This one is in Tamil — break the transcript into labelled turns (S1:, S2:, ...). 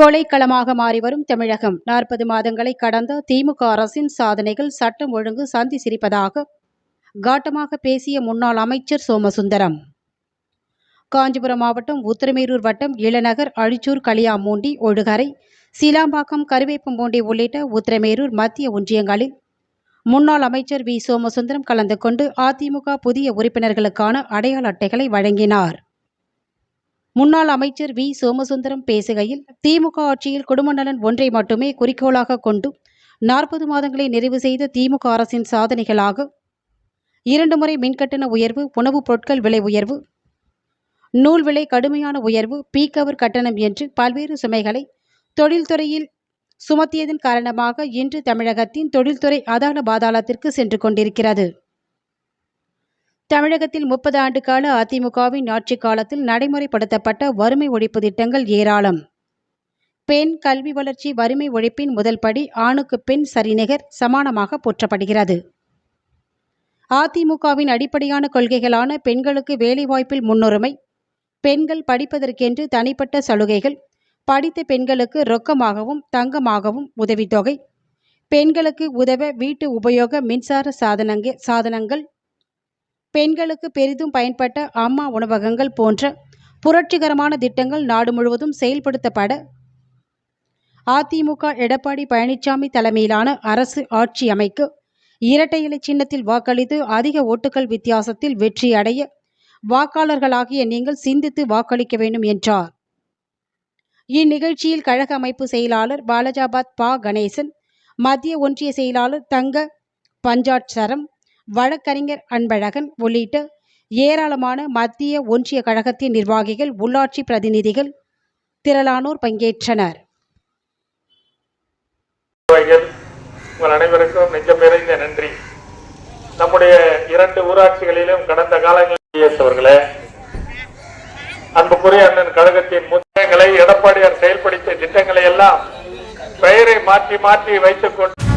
S1: கொலைக்களமாக மாறி வரும் தமிழகம். நாற்பது மாதங்களை கடந்த திமுக அரசின் சாதனைகள் சட்டம் ஒழுங்கு சந்தி சிரிப்பதாக காட்டமாக பேசிய முன்னாள் அமைச்சர் சோமசுந்தரம். காஞ்சிபுரம் மாவட்டம் உத்திரமேரூர் வட்டம் இளநகர் அழிச்சூர் களியாமூண்டி ஒழுகரை சீலாம்பாக்கம் கருவேப்பம்பூண்டி உள்ளிட்ட உத்திரமேரூர் மத்திய ஒன்றியங்களில் முன்னாள் அமைச்சர் வி. சோமசுந்தரம் கலந்து கொண்டு அதிமுக புதிய உறுப்பினர்களுக்கான அடையாள அட்டைகளை வழங்கினார். முன்னாள் அமைச்சர் வி. சோமசுந்தரம் பேசுகையில் திமுக ஆட்சியில் குடும்ப நலன் ஒன்றை மட்டுமே குறிக்கோளாக கொண்டு நாற்பது மாதங்களை நிறைவு செய்த திமுக அரசின் சாதனைகளாக இரண்டு முறை மின்கட்டண உயர்வு உணவுப் பொருட்கள் விலை உயர்வு நூல் விலை கடுமையான உயர்வு பீக் அவர் கட்டணம் என்று பல்வேறு சுமைகளை தொழில்துறையில் சுமத்தியதன் காரணமாக இன்று தமிழகத்தின் தொழில்துறை அதாள பாதாளத்திற்கு சென்று கொண்டிருக்கிறது. தமிழகத்தில் முப்பது ஆண்டு கால அதிமுகவின் ஆட்சி காலத்தில் நடைமுறைப்படுத்தப்பட்ட வறுமை ஒழிப்பு திட்டங்கள் ஏராளம். பெண் கல்வி வளர்ச்சி வறுமை ஒழிப்பின் முதல் படி ஆணுக்கு பெண் சரிநிகர் சமானமாக போற்றப்படுகிறது. அதிமுகவின் அடிப்படையான கொள்கைகளான பெண்களுக்கு வேலைவாய்ப்பில் முன்னுரிமை பெண்கள் படிப்பதற்கென்று தனிப்பட்ட சலுகைகள் படித்த பெண்களுக்கு ரொக்கமாகவும் தங்கமாகவும் உதவித்தொகை பெண்களுக்கு உதவ வீட்டு உபயோக மின்சார சாதனங்க சாதனங்கள் பெண்களுக்கு பெரிதும் பயன்பட்ட அம்மா உணவகங்கள் போன்ற புரட்சிகரமான திட்டங்கள் நாடு முழுவதும் செயல்படுத்தப்பட அதிமுக எடப்பாடி பழனிசாமி தலைமையிலான அரசு ஆட்சி அமைக்க இரட்டை இலை சின்னத்தில் வாக்களித்து அதிக ஓட்டுகள் வித்தியாசத்தில் வெற்றி அடைய வாக்காளர்களாகிய நீங்கள் சிந்தித்து வாக்களிக்க வேண்டும் என்றார். இந்நிகழ்ச்சியில் கழக அமைப்பு செயலாளர் பாலஜாபாத் பா. கணேசன் மத்திய ஒன்றிய செயலாளர் தங்க பஞ்சாட்சரம் வழக்கறிஞர் அன்பழகன் உள்ளிட்ட ஏராளமான மத்திய ஒன்றிய கழகத்தின் நிர்வாகிகள் உள்ளாட்சி பிரதிநிதிகள் திரளானோர் பங்கேற்றனர்.
S2: உங்கள் அனைவருக்கும் மிக நிறைந்த நன்றி. நம்முடைய இரண்டு ஊராட்சிகளிலும் கடந்த காலங்களில் அவர்களே அன்புக்குரிய அண்ணன் கழகத்தின் முத்தங்களை எடப்பாடியார் செயல்படுத்திய திட்டங்களை எல்லாம் பெயரை மாற்றி மாற்றி வைத்துக் கொண்டு